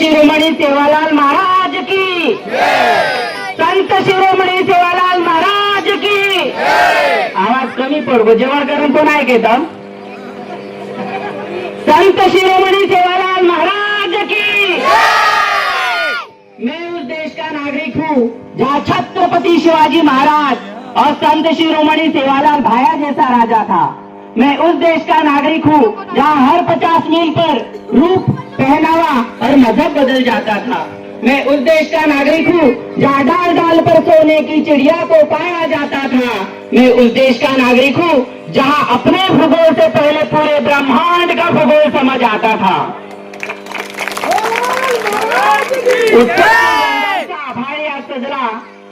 शिरोमणी सेवालाल महाराज की. संत शिरोमणी सेवालाल महाराज की. आवाज कमी पडतो जेवण करून कोण ऐकेत संत शिरोमणी सेवालाल महाराज की. मैं उस देश का नागरिक हूँ जहाँ छत्रपति शिवाजी महाराज और संत शिरोमणि सेवालाल भाया जैसा राजा था। मैं उस देश का नागरिक हूँ जहाँ हर पचास मील पर रूप पहनावा और मज़हब बदल जाता था। मैं उस देश का नागरिक हूँ जहाँ डाल डाल पर सोने की चिड़िया को पाया जाता था। मैं उस देश का नागरिक हूँ जहाँ अपने भूगोल से पहले पूरे ब्रह्मांड का भूगोल समझ आता था। आज सजला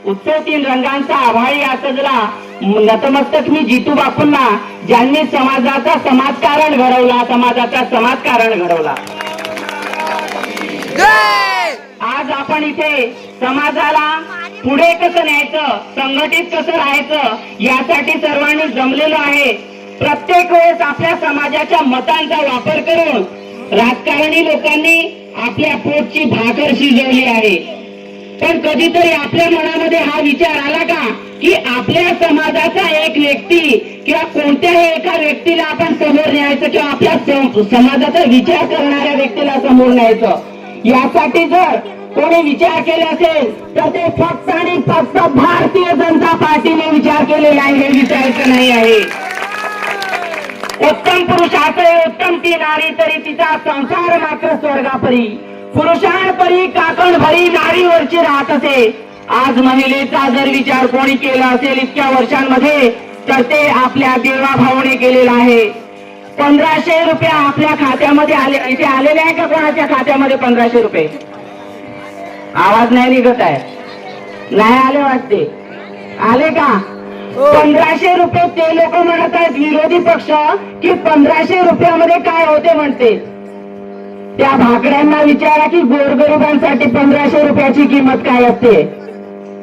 उत्सव तीन रंगांचा आभाळी आज सजला नतमस्तक मी जितू बापूंना ज्यांनी समाजाचा समाजकारण घडवला समाजाचा समाजकारण घडवला. आज आपण इथे समाजाला पुढे कसं न्यायचं संघटित कसं राहायचं यासाठी सर्वांनी जमलेलो आहे. प्रत्येक वेळेस आपल्या समाजाच्या मतांचा वापर करून राजकारणी लोकांनी आपल्या पोटची भाकर शिजवली आहे. पण कधीतरी आपल्या मनामध्ये हा विचार आला का? की आपल्या समाजाचा एक व्यक्ती किंवा कोणत्याही एका व्यक्तीला आपण समोर न्यायचं किंवा आपल्या समाजाचा विचार करणाऱ्या व्यक्तीला समोर न्यायचं. यासाठी जर कोणी विचार केले असेल तर ते फक्त आणि फक्त भारतीय जनता पार्टीने विचार केलेला आहे हे विचारायचं नाही आहे. उत्तम पुरुष असे उत्तम ती नारी तरी तिचा संसार मात्र स्वर्गापरी. पुरुषांपरी काकण भरी नारीवरची राहत असे. आज महिलेचा जर विचार कोणी केला असेल इतक्या वर्षांमध्ये तर ते आपल्या देवा भावने केलेला आहे. पंधराशे रुपये आपल्या खात्यामध्ये आले इथे आलेले आहे का कोणाच्या खात्यामध्ये पंधराशे रुपये? आवाज नाही निघत आहे. नाही आले वाटते. आले का? पंधराशे रुपये ते लोक म्हणत आहेत विरोधी पक्ष की पंधराशे रुपयामध्ये काय होते म्हणते? त्या भाकड्यांना विचारा की गोरगरिबांसाठी पंधराशे रुपयाची किंमत काय असते?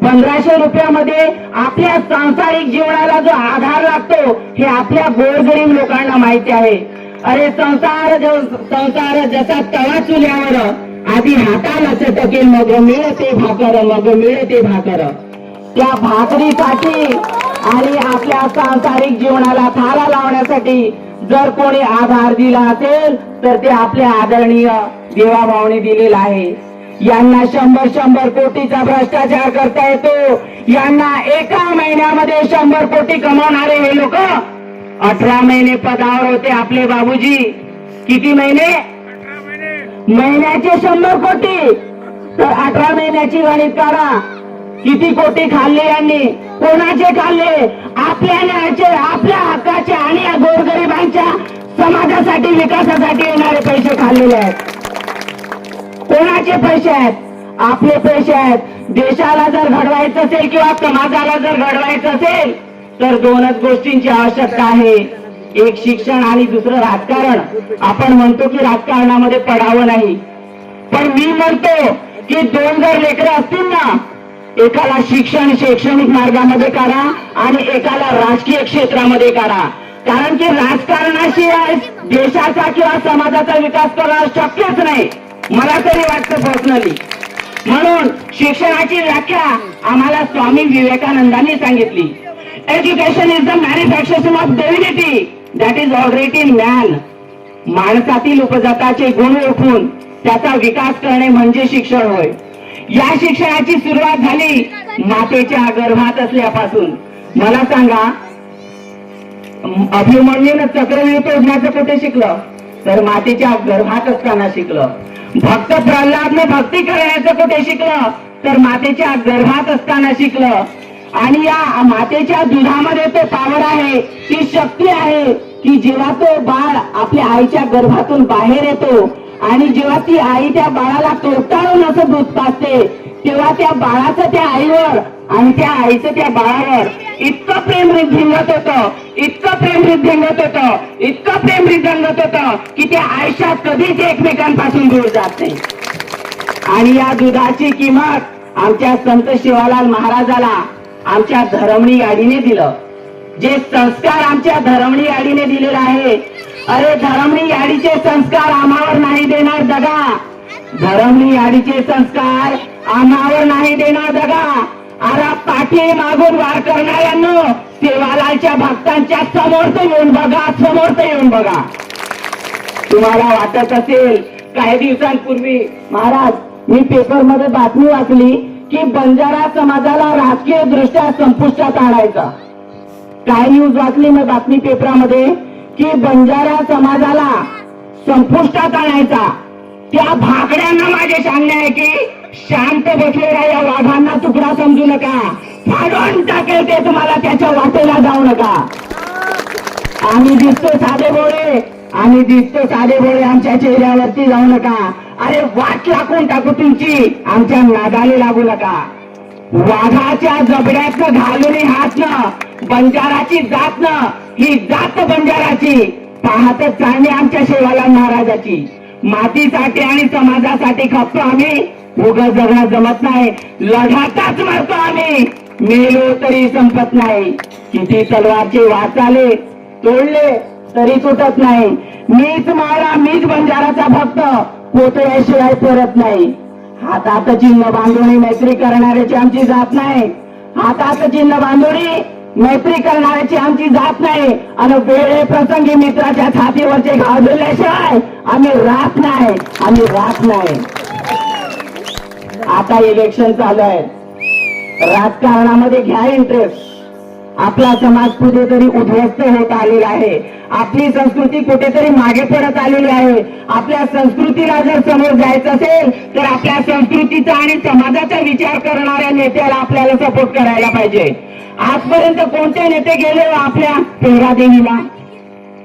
पंधराशे रुपयामध्ये आपल्या सांसारिक जीवनाला जो आधार लागतो हे आपल्या गोरगरीब लोकांना माहिती आहे. अरे संसार संसार जसा तवा चुल्यावर आधी हाताला चटके मग मिळते भाकर मग मिळते भाकर. त्या भाकरीसाठी आणि आपल्या सांसारिक जीवनाला थारा लावण्यासाठी जर कोणी आधार दिला असेल तर ते आपल्या आदरणीय देवाभावने दिलेला आहे. यांना शंभर शंभर कोटीचा भ्रष्टाचार करता येतो. यांना एका महिन्यामध्ये शंभर कोटी कमावणारे हे लोक अठरा महिने पदावर होते आपले बाबूजी. किती महिने? महिन्याचे शंभर कोटी. तर अठरा महिन्याची गणित काढा. किती कोटी खाल्ले यांनी? कोणाचे खाल्ले? आपल्या न्यायाचे आपल्या हक्काचे आणि या गोरगरिबांच्या समाजासाठी विकासासाठी येणारे पैसे खाल्लेले आहेत. कोणाचे पैसे आहेत? आपले पैसे आहेत. देशाला जर घडवायचं असेल किंवा समाजाला जर घडवायचं असेल तर दोनच गोष्टींची आवश्यकता आहे. एक शिक्षण आणि दुसरं राजकारण. आपण म्हणतो की राजकारणामध्ये पडावं नाही. पण मी म्हणतो की दोन जर लेकरं असतील ना एकाला शिक्षण शैक्षणिक मार्गामध्ये काढा आणि एकाला राजकीय क्षेत्रामध्ये काढा कारण की राजकारणाशिवाय देशाचा किंवा समाजाचा विकास करणं शक्यच नाही. मला तरी वाटतं पर्सनली म्हणून शिक्षणाची व्याख्या आम्हाला स्वामी विवेकानंदांनी सांगितली. Education is the manufacturing of divinity that is already in man माणसातील उपजाताचे गुण ओळखून त्याचा विकास करणे म्हणजे शिक्षण होय. या शिक्षणाची सुरुवात झाली मातेच्या गर्भात असल्यापासून. मला सांगा अभिमन्यून चक्रव्यूह तोडण्याचं कुठे शिकलं? तर मातेच्या गर्भात असताना शिकलं. भक्त प्रल्हादने भक्ती करण्याचं कुठे शिकलं? तर मातेच्या गर्भात असताना शिकलं. आणि या मातेच्या दुधामध्ये तो पावर आहे ती शक्ती आहे की जेव्हा तो बाळ आपल्या आईच्या गर्भातून बाहेर येतो आणि जेव्हा ती आई त्या बाळाला तोटाळून असं दूध पाजते तेव्हा त्या बाळाचं त्या आईवर आणि त्या आईचं त्या बाळावर इतकं प्रेम रिद्धिंगत होत. इतकं प्रेम रिद्धिंगत होत. इतकं प्रेम रिद्धिंगत होत की त्या आयुष्यात कधीच एकमेकांपासून दूर जात नाही. आणि या दुधाची किंमत आमच्या संत शिवालाल महाराजाला आमच्या धरमणी गाडीने दिलं. जे संस्कार आमच्या धरमणी गाडीने दिलेला आहे. अरे धरमणी गाडीचे संस्कार आम्हावर नाही देणार दगा. धरमली आडीचे संस्कार आम्हावर नाही देणार दगा आरा पाठी मागून वार करणाऱ्यांनो सेवालालच्या भक्तांच्या समोर तर येऊन बघा समोर तर येऊन बघा. तुम्हाला वाटत असेल काही दिवसांपूर्वी महाराज मी पेपरमध्ये बातमी वाचली की बंजारा समाजाला राजकीय दृष्ट्या संपुष्टात आणायचा. काय न्यूज वाचली मी बातमी पेपरामध्ये? की बंजारा समाजाला संपुष्टात आणायचा. त्या भाकड्यांना माझे सांगणे आहे की शांत बसलेल्या या वाघांना तुकडा समजू नका. फाडून टाकेल ते तुम्हाला त्याच्या वाटेला जाऊ नका. आम्ही दिसतो साधे बोळे. आम्ही दिसतो साधे बोळे आमच्या चेहऱ्यावरती जाऊ नका. अरे वाट लागून टाकू तुमची आमच्या नादाने लागू नका. वाघाच्या जबड्यातनं घालून हातनं बंजाराची जातनं ही जात बंजाराची. पाहतच चालणे आमच्या शेवाला महाराजाची. मातीसाठी आणि समाजासाठी खपतो आम्ही. उगा जगणं जमत नाही. लढाताच मरतो आम्ही. मेलो तरी संपत नाही. किती तलवारचे वाचाले तोडले तरी तुटत नाही. मीच मारा मीच बंजाराचा भक्त. कोतयाशिवाय परत नाही. हातात चिन्ह बांधून मैत्री करणाऱ्याची आमची जात नाही. हातात चिन्ह बांधून मैत्री करणाऱ्याची आमची जात नाही. आणि वेळे प्रसंगी मित्राच्या छातीवरचे घाव दिल्याशिवाय आम्ही राहत नाही. आम्ही राहत नाही. आता इलेक्शन चालू आहे. राजकारणामध्ये घ्या इंटरेस्ट आपला समाज कुठेतरी उद्ध्वस्त होत आलेला आहे. आपली संस्कृती कुठेतरी मागे पडत आलेली आहे. आपल्या संस्कृतीला जर समोर जायचं असेल तर आपल्या संस्कृतीचा आणि समाजाचा विचार करणाऱ्या नेत्याला आपल्याला सपोर्ट करायला पाहिजे. आजपर्यंत कोणते नेते गेले हो आपल्या पेहरादेवीला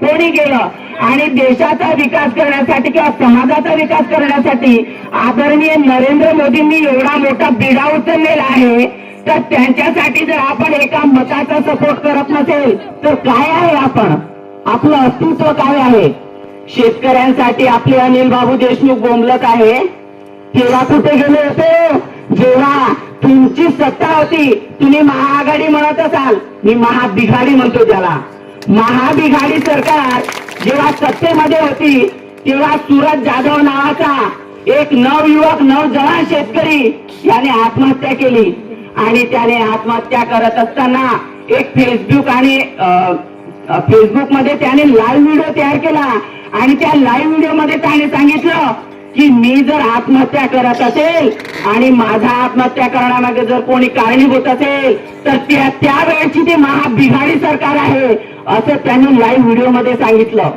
कोणी गेलं? आणि देशाचा विकास करण्यासाठी किंवा समाजाचा विकास करण्यासाठी आदरणीय नरेंद्र मोदींनी एवढा मोठा बिडा उचललेला आहे. तर त्यांच्यासाठी जर आपण एका मताचा सपोर्ट करत नसेल तर काय आहे आपण? आपलं अस्तित्व काय आहे? शेतकऱ्यांसाठी आपले अनिल बाबू देशमुख बोंबलत आहे. तेव्हा कुठे गेले होते? जेव्हा तुमची सत्ता होती तुम्ही महाआघाडी म्हणत असाल. मी महाबिघाडी म्हणतो त्याला. महाबिघाडी सरकार जेव्हा सत्तेमध्ये होती तेव्हा सुरज जाधव नावाचा एक नवयुवक नवजवान शेतकरी याने आत्महत्या केली. आणि त्याने आत्महत्या करत असताना एक फेसबुक आणि फेसबुकमध्ये त्याने लाईव्ह व्हिडिओ तयार केला. आणि त्या लाईव्ह व्हिडिओमध्ये त्याने सांगितलं की मी जर आत्महत्या करत असेल आणि माझा आत्महत्या करण्यामागे जर कोणी कारणीभूत असेल तर त्या त्यावेळेची ते महाबिघाडी सरकार आहे असं त्यांनी लाईव्ह व्हिडिओमध्ये सांगितलं.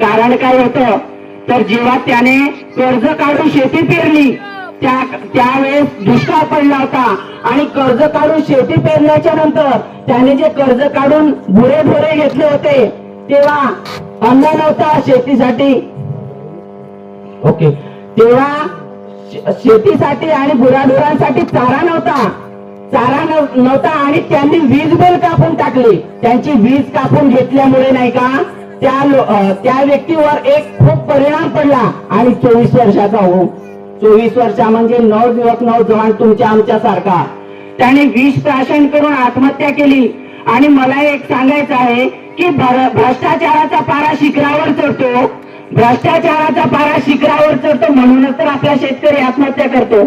कारण काय होतं? तर जेव्हा त्याने कर्ज काढून शेती पेरली त्या त्यावेळेस दुष्काळ पडला होता. आणि कर्ज काढून शेती पेरल्याच्या नंतर त्याने जे कर्ज काढून बुरे भोरे घेतले होते तेव्हा अन्न नव्हता शेतीसाठी. ओके. तेव्हा शेतीसाठी आणि गुराढोरांसाठी चारा नव्हता. चारा नव- नव्हता आणि त्यांनी वीज बिल कापून टाकली. त्यांची वीज कापून घेतल्यामुळे नाही का त्या त्या व्यक्तीवर एक खूप परिणाम पडला. आणि चोवीस वर्षाचा हो चोवीस वर्षा म्हणजे नवयुवक नवजवान तुमच्या आमच्या सारखा त्याने विष प्राशन करून आत्महत्या केली. आणि मला एक सांगायचं आहे की भ्रष्टाचाराचा पारा शिखरावर चढतो. भ्रष्टाचाराचा पारा शिखरावर चढतो म्हणूनच तर आपला शेतकरी आत्महत्या करतो.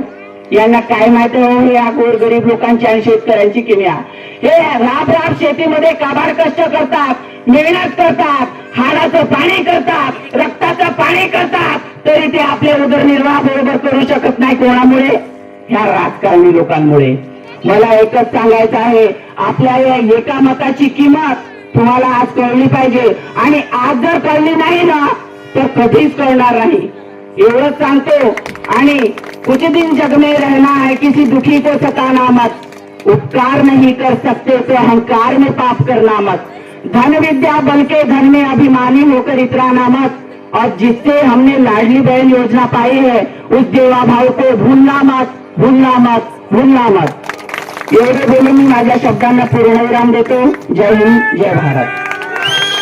यांना काय माहिती हो हे गोर गरीब लोकांची आणि शेतकऱ्यांची किमया. हे राब राब शेतीमध्ये काबाड कष्ट करतात मेहनत करतात हाडाचं पाणी करतात रक्ताचं पाणी करतात तरी ते आपले उदरनिर्वाह बरोबर करू शकत नाही कोणामुळे? ह्या राजकारणी लोकांमुळे. मला एकच सांगायचं आहे आपल्या या एका मताची किंमत तुम्हाला आज कळली पाहिजे. आणि आज जर कळली नाही ना तर कधीच कळणार नाही. एवढंच सांगतो. आणि कुछ दिन जग में रहना है, किसी दुखी को सताना मत। उपकार नहीं कर सकते तो अहंकार में पाप करना मत। धन विद्या बल के धन में अभिमानी होकर इतराना मत। और जिससे हमने लाडली बहन योजना पाई है, उस देवा भाव को भूलना मत भूलना मत भूलना मत। एवढे बोलून मी, माझ्या शब्दांना पूर्णविराम देतो. जय हिंद, जय भारत.